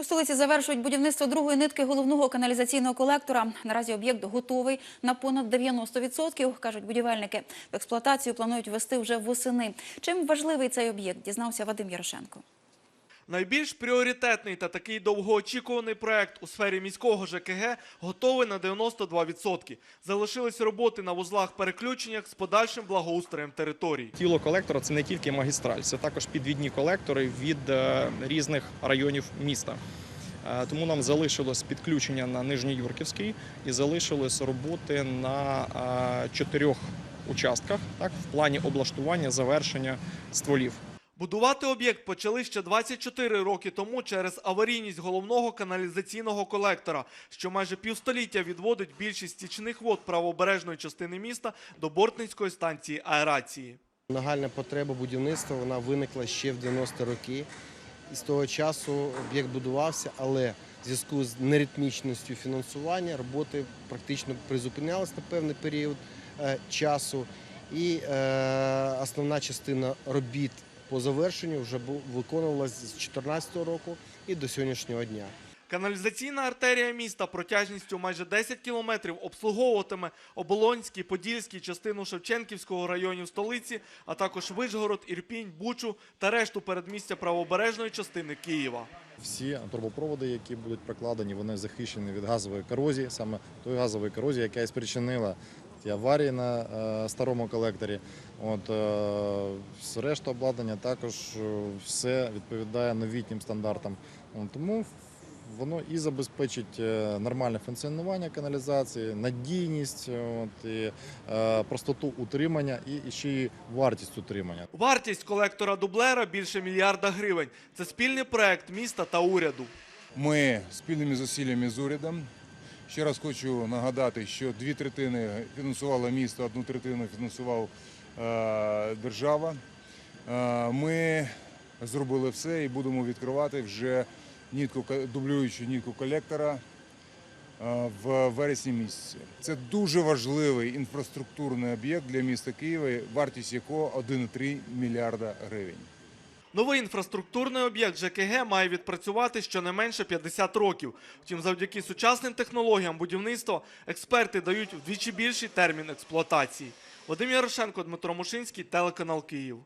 У столиці завершують будівництво другої нитки головного каналізаційного колектора. Наразі об'єкт готовий на понад 90%, кажуть будівельники. В експлуатацію планують ввести вже восени. Чим важливий цей об'єкт, дізнався Вадим Ярошенко. Найбільш пріоритетний та такий довгоочікуваний проект у сфері міського ЖКГ готовий на 92%. Залишились роботи на вузлах переключеннях з подальшим благоустроєм територій. Тіло колектора це не тільки магістраль, це також підвідні колектори від е, різних районів міста. Е, Тому нам залишилось підключення на Нижньоюрківський і залишилось роботи на е, чотирьох участках, так в плані облаштування завершення стволів. Будувати об'єкт почали ще 24 роки тому через аварійність головного каналізаційного колектора, що майже півстоліття відводить більшість стічних вод правобережної частини міста до Бортницької станції аерації. Нагальна потреба будівництва вона виникла ще в 90-ті роки. І з того часу об'єкт будувався, але в зв'язку з неритмічністю фінансування роботи практично призупинялись на певний період е, часу. І е, основна частина робіт по завершенню вже виконувалась з 2014 року і до сьогоднішнього дня. Каналізаційна артерія міста протяжністю майже 10 кілометрів обслуговуватиме Оболонський, Подільський, частину Шевченківського районів столиці, а також Вишгород, Ірпінь, Бучу та решту передмістя правобережної частини Києва. Всі трубопроводи, які будуть прокладені, вони захищені від газової корозії, саме тої газової корозії, яка і спричинила ті аварії на е, старому колекторі. От е, решта обладнання також е, все відповідає новітнім стандартам. От, тому воно і забезпечить нормальне функціонування каналізації, надійність, от, і, е, простоту утримання і, і ще й вартість утримання. Вартість колектора дублера більше мільярда гривень. Це спільний проект міста та уряду. Ми спільними зусиллями з урядом. Ще раз хочу нагадати, що дві третини фінансувало місто, одну третину фінансував е, держава. Е, ми зробили все і будемо відкривати вже нітку, дублюючу нітку колектора е, в вересні місяці. Це дуже важливий інфраструктурний об'єкт для міста Києва, вартість якого 1,3 мільярда гривень. Новий інфраструктурний об'єкт ЖКГ має відпрацювати щонайменше 50 років. Втім, завдяки сучасним технологіям будівництва експерти дають вдвічі більший термін експлуатації. Вадим Ярошенко, Дмитро Мушинський, телеканал Київ.